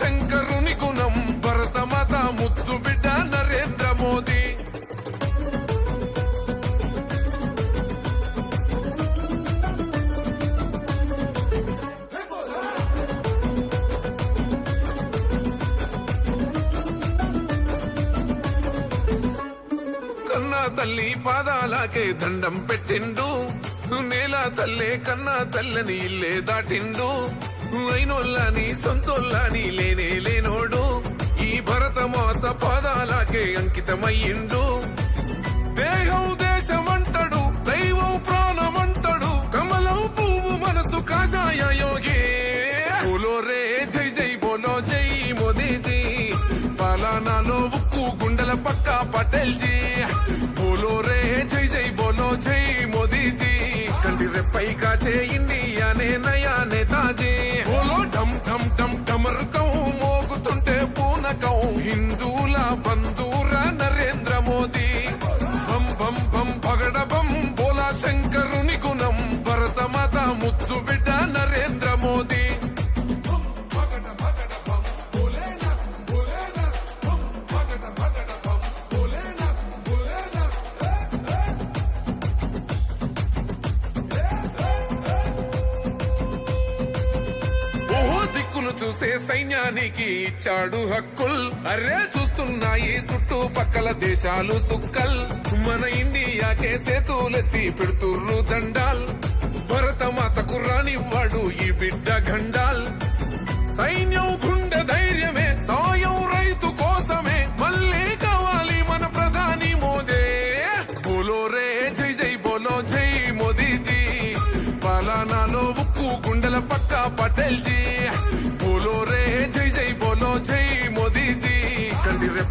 శంకరుని గుణం భరత మాత ముద్దు బిడ్డ నరేంద్ర మోదీ. కన్నా తల్లి పాదాలకే దండం పెట్టిండు. నేల తల్లే కన్నా తల్లని ఇల్లే దాటిండు. అయినోళ్ళని సొంతోళ్ళని లేనే లేనోడు. ఈ భరతమాత పాదాలకే అంకితమయ్యిండు. దేహం దేశమంటడు దైవం ప్రాణమంటడు కమలం పువ్వు మనసు కాషాయ యోగే. బోలో రే జై జై బోలో జై మోదీజీ. పలానాలో ఉక్కు గుండెల పక్క పటేల్ జీ బోలో రే జై జై బోలో జై మోదీజీ. కంటి రెప్పై సైన్యానికి ఇచ్చాడు హక్కుల్. అరే చూస్తున్నాయి చుట్టుపక్కల దేశాలు సుక్కల్. మన ఇండియాకే సేతులెత్తి పెడుతుర్రు దండాల్. మాత కుర్రానివ్వడు ఈ బిడ్డ గండాల్ సైన్యం గుండె ధైర్యమే సాయం రైతు కోసమే. మళ్ళీ కావాలి మన ప్రధాని మోదే. బోలో రే జై జై బోలో జై మోదీజీ. పలానాలో ఉక్కు గుండెల పక్క పటేల్జీ.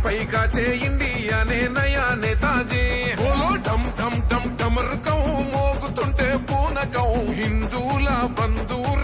కంటి రెప్పై కాచే ఇండియానే నయా నేతాజీ బోలో ఢమ్ ఢమ్ ఢమ్ ఢమరుకం మోగుతుంటే పూనకం. హిందూల బంధూర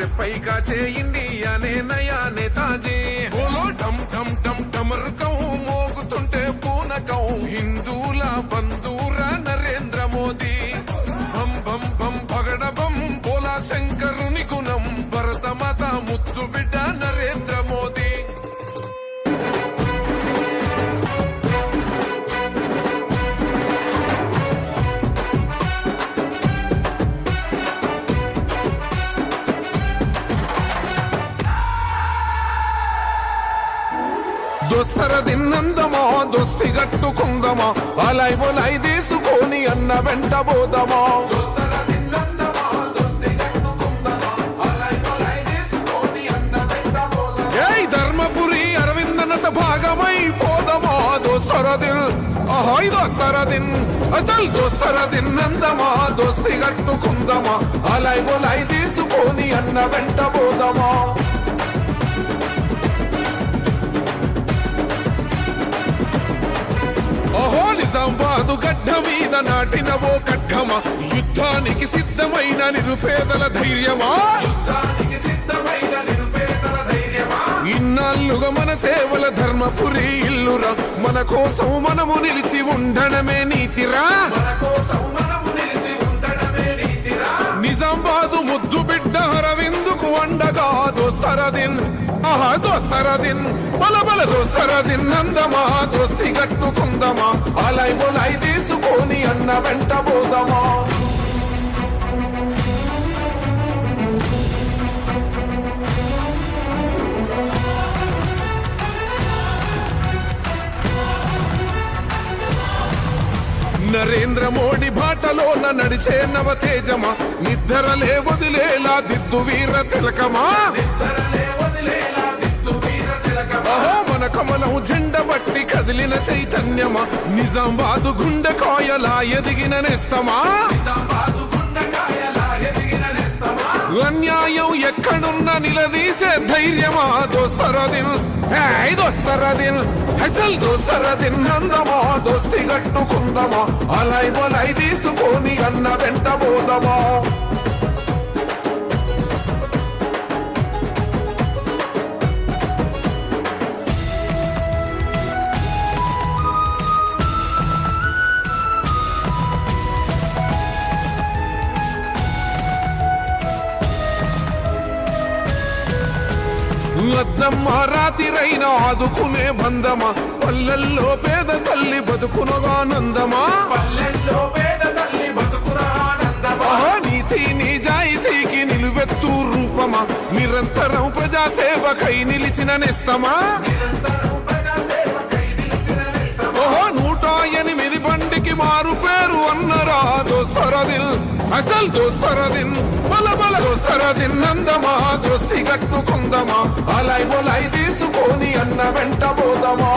రెప్పై కాచే ఇండియానే నయా నేతాజీ బోలో ఢమ్ ఢమ్ గట్టుకుందమా అలాయ్ మొలై తీసుకొని అన్న వెంట పోదమా. ధర్మపురి అరవిందనత భాగమై పోదమా. దోస్తర అహాయ్ దోస్తర అచల్ దోస్తర దిన్నందమా దోస్తి కట్టుకుందమా అలై బొలై తీసుకొని అన్న వెంట పోదమా. మీద నాటిన ఓ ఖడ్గమా యుద్ధానికి సిద్ధమైన నిరుపేదల ధైర్యమా? ఇన్నాళ్ళుగా మన సేవల ధర్మపురి ఇల్లురా. మన కోసం మనము నిలిచి ఉండడమే నీతిరా. నిజామాబాదు ముద్దు బిడ్డ అరవిందుకు అండగా దోస్తరదిన్. మహా దోస్తరా దిన్ బల బల దోస్తరా దిన్ నందమా దోస్తి కట్టుకుందమా అలై బులై తీసుకొని అన్న వెంట పోదమా నరేంద్ర మోడీ బాటలోన నడిచే నవ తేజమా నిద్రలే వదిలేలా దిద్దు వీర తిలకమా. నిద్రలే మన కమలం జెండ బట్టి కదిలిన చైతన్యమా? నిజామాబాదు గుండె కాయలా ఎదిగిన నేస్తమా? అన్యాయం ఎక్కడున్న నిలదీసే ధైర్యమా? దోస్తరదిన్ హై దోస్తరదిన్ అసలు దోస్తరదిన్ నందమా? దోస్తి గట్టుకుందమా? అలై బొలై తీసుకొని అన్న వెంట బోదమా అద్దమ్మ రాతిరైన ఆదుకునే బంధమా పల్లెల్లో పేద తల్లి బతుకునగానందమా పల్లెల్లో పేద తల్లి బతుకునగానందమా నీతి నిజాయితీకి నిలువెత్తు రూపమా? నిరంతరం ప్రజాసేవకై నిలిచిన నెస్తమా? ఓహో నూట ఎనిమిది బండికి మారు పేరు అన్నరా దోస్తరదిల్ అసలు దోస్తరదిన్ బల బల దోస్తరదిన్ నందమా దోస్తి కట్టుకుందమా అలై బొలాయి తీసుకొని అన్న వెంట పోదమా.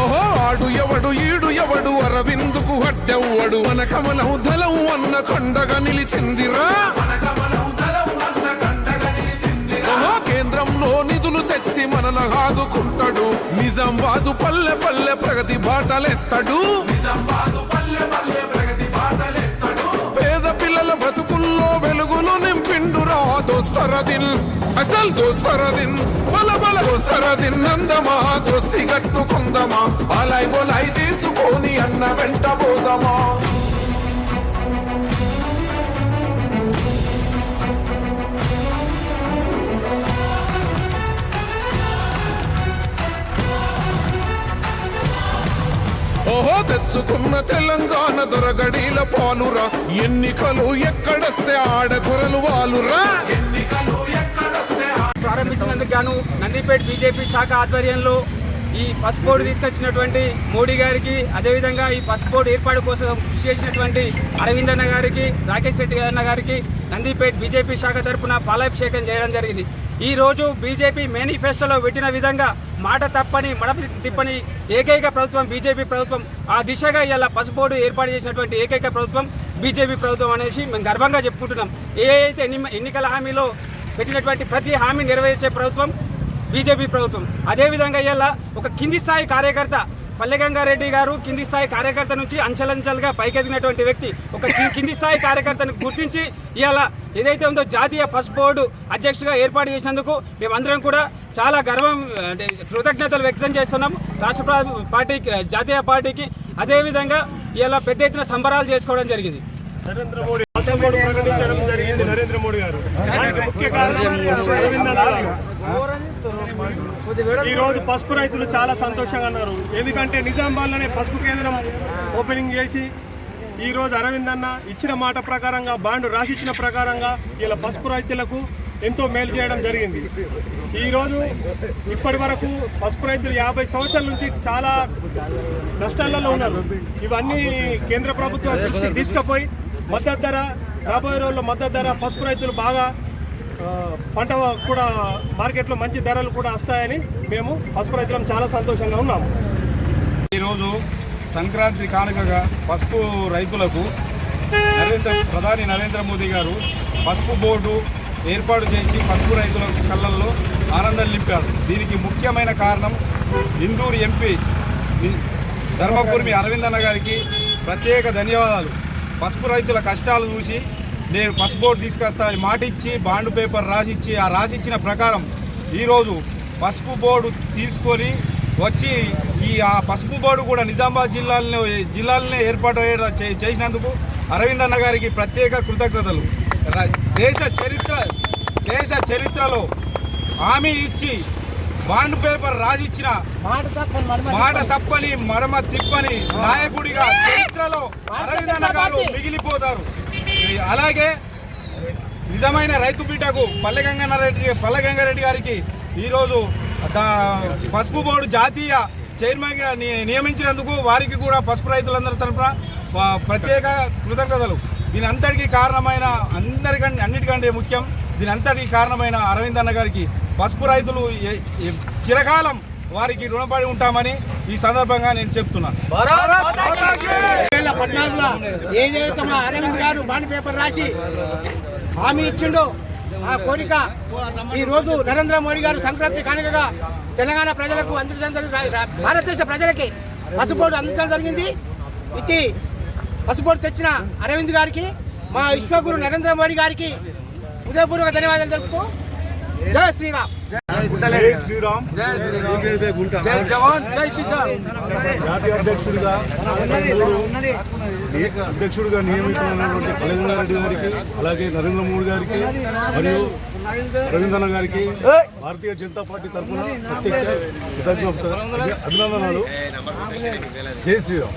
ఓహో ఆడు ఎవడు ఈడు ఎవడు అరవిందుకు హట్టెవ్వడు మన కమలం ధలం అన్న కొండగా నిలిచిందిరా. నిధులు తెచ్చి మనల ఆదుకుంటాడు. నిజామాబాదు పల్లె పల్లె ప్రగతి బాటలేస్తాడు. పేద పిల్లల బతుకుల్లో వెలుగులు నింపిండురా దోస్తరదిన్. అసలు దోస్తరదిన్ బల బల దోస్తరదిన్ నందమా దోస్తి గట్టుకుందమా? అలై బొలై తీసుకొని అన్న వెంట పోదమా? తెచ్చుకున్న తెలంగాణ దొరగడీల పాలురా. ఎన్నికలు ఎక్కడొస్తే ఆడగొరలు వాలురా. ఎన్నికలు ప్రారంభించినందుకు గాను నందిపేట బీజేపీ శాఖ ఆధ్వర్యంలో ఈ పసుపు బోర్డు తీసుకొచ్చినటువంటి మోడీ గారికి అదేవిధంగా ఈ పసుపు బోర్డు ఏర్పాటు కోసం కృషి చేసినటువంటి అరవింద్ అన్న గారికి రాకేష్ రెడ్డి అన్న గారికి నందిపేట బీజేపీ శాఖ తరఫున పాలాభిషేకం చేయడం జరిగింది. ఈ రోజు బీజేపీ మేనిఫెస్టోలో పెట్టిన విధంగా మాట తప్పని మడప తిప్పని ఏకైక ప్రభుత్వం బీజేపీ ప్రభుత్వం. ఆ దిశగా ఇలా పసుపు ఏర్పాటు చేసినటువంటి ఏకైక ప్రభుత్వం బీజేపీ ప్రభుత్వం అనేసి మేము గర్వంగా చెప్పుకుంటున్నాం. ఏ అయితే ఎన్ని ఎన్నికల హామీలో పెట్టినటువంటి ప్రతి హామీ నెరవేర్చే ప్రభుత్వం బీజేపీ ప్రభుత్వం. అదేవిధంగా ఇలా ఒక కింది స్థాయి కార్యకర్త పల్లెగంగారెడ్డి గారు కింది స్థాయి కార్యకర్త నుంచి అంచెలంచెలుగా పైకెదిగినటువంటి వ్యక్తి ఒక కింది స్థాయి కార్యకర్తను గుర్తించి ఇవాళ ఏదైతే ఉందో జాతీయ పసుపు బోర్డు అధ్యక్షుడిగా ఏర్పాటు చేసినందుకు మేమందరం కూడా చాలా గర్వం అంటే కృతజ్ఞతలు వ్యక్తం చేస్తున్నాం రాష్ట్ర పార్టీకి జాతీయ పార్టీకి అదేవిధంగా ఇవాళ పెద్ద ఎత్తున సంబరాలు చేసుకోవడం జరిగింది. నరేంద్ర మోడీ ప్రకటించడం జరిగింది నరేంద్ర మోడీ గారు. ముఖ్య కారణం ఈరోజు ఈ రోజు పసుపు రైతులు చాలా సంతోషంగా ఉన్నారు. ఎందుకంటే నిజామాబాద్లోనే పసుపు కేంద్రం ఓపెనింగ్ చేసి ఈరోజు అరవింద్ అన్న ఇచ్చిన మాట ప్రకారంగా బాండ్ రాసిచ్చిన ప్రకారంగా ఇలా పసుపు రైతులకు ఎంతో మేలు చేయడం జరిగింది. ఈరోజు ఇప్పటి వరకు పసుపు రైతులు యాభై సంవత్సరాల నుంచి చాలా నష్టాలలో ఉన్నారు. ఇవన్నీ కేంద్ర ప్రభుత్వం తీసుకుపోయి మద్దతు ధర రాబోయే రోజుల్లో మద్దతు ధర పసుపు రైతులు బాగా పంట కూడా మార్కెట్లో మంచి ధరలు కూడా వస్తాయని మేము పసుపు రైతులం చాలా సంతోషంగా ఉన్నాము. ఈరోజు సంక్రాంతి కానుకగా పసుపు రైతులకు నరేంద్ర ప్రధాని నరేంద్ర మోదీ గారు పసుపు బోర్డు ఏర్పాటు చేసి పసుపు రైతుల కళ్ళల్లో ఆనందం నింపాడు దీనికి ముఖ్యమైన కారణం ఇందూరు ఎంపీ ని- ధర్మపురిమి అరవిందన్న గారికి ప్రత్యేక ధన్యవాదాలు. పసుపు రైతుల కష్టాలు చూసి నేను పసుపు బోర్డు తీసుకొస్తా మాట ఇచ్చి బాండ్ పేపర్ రాసిచ్చి ఆ రాసిచ్చిన ప్రకారం ఈరోజు పసుపు బోర్డు తీసుకొని వచ్చి ఈ ఆ పసుపు బోర్డు కూడా నిజామాబాద్ జిల్లాలో జిల్లాలనే ఏర్పాటు చేసినందుకు అరవింద్ అన్న గారికి ప్రత్యేక కృతజ్ఞతలు. దేశ చరిత్ర దేశ చరిత్రలో హామీ ఇచ్చి బాండ్ పేపర్ రాసిచ్చిన మాట తప్పని మడమ తిప్పని. నాయకుడిగా చరిత్రలో అరవింద్ అన్న గారు మిగిలిపోతారు. అలాగే నిజమైన రైతు బిడ్డకు పల్లె గంగారెడ్డి పల్లె గంగారెడ్డి గారికి ఈరోజు దా- పసుపు బోర్డు జాతీయ చైర్మన్గా ని- నియమించినందుకు వారికి కూడా పసుపు రైతులందరి తరఫున ప్రత్యేక కృతజ్ఞతలు. దీని అంతటికీ కారణమైన అందరికంటే అన్నిటికంటే ముఖ్యం దీని అంతటికీ కారణమైన అరవింద్ అన్న గారికి పసుపు రైతులు చిరకాలం వారికి రుణపడి ఉంటామని ఈ సందర్భంగా నేను చెప్తున్నాను పద్నాలుగులో ఏదైతే మా అరవింద్ గారు బాండ్ పేపర్ రాసి హామీ ఇచ్చిండో ఆ కోరిక ఈ రోజు నరేంద్ర మోడీ గారు సంక్రాంతి కానుకగా తెలంగాణ ప్రజలకు అందించడం జరిగింది. భారతదేశ ప్రజలకి పసుపోటు అందించడం జరిగింది. ఇది పసుపోటు తెచ్చిన అరవింద్ గారికి మా విశ్వగురు నరేంద్ర మోడీ గారికి హృదయపూర్వక ధన్యవాదాలు తెలుపుతూ జై శ్రీరామ్. జై శ్రీరామ్. జై జవాన్ జై కిసాన్. జాతీయ అధ్యక్షుడిగా అధ్యక్షుడిగా నియమితున్నటువంటి కళ్యాణారెడ్డి గారికి అలాగే నరేంద్ర మోడీ గారికి మరియు రవీంద్రన్న గారికి భారతీయ జనతా పార్టీ తరఫున ప్రత్యేక కృతజ్ఞత అభినందనలు. జై శ్రీరామ్.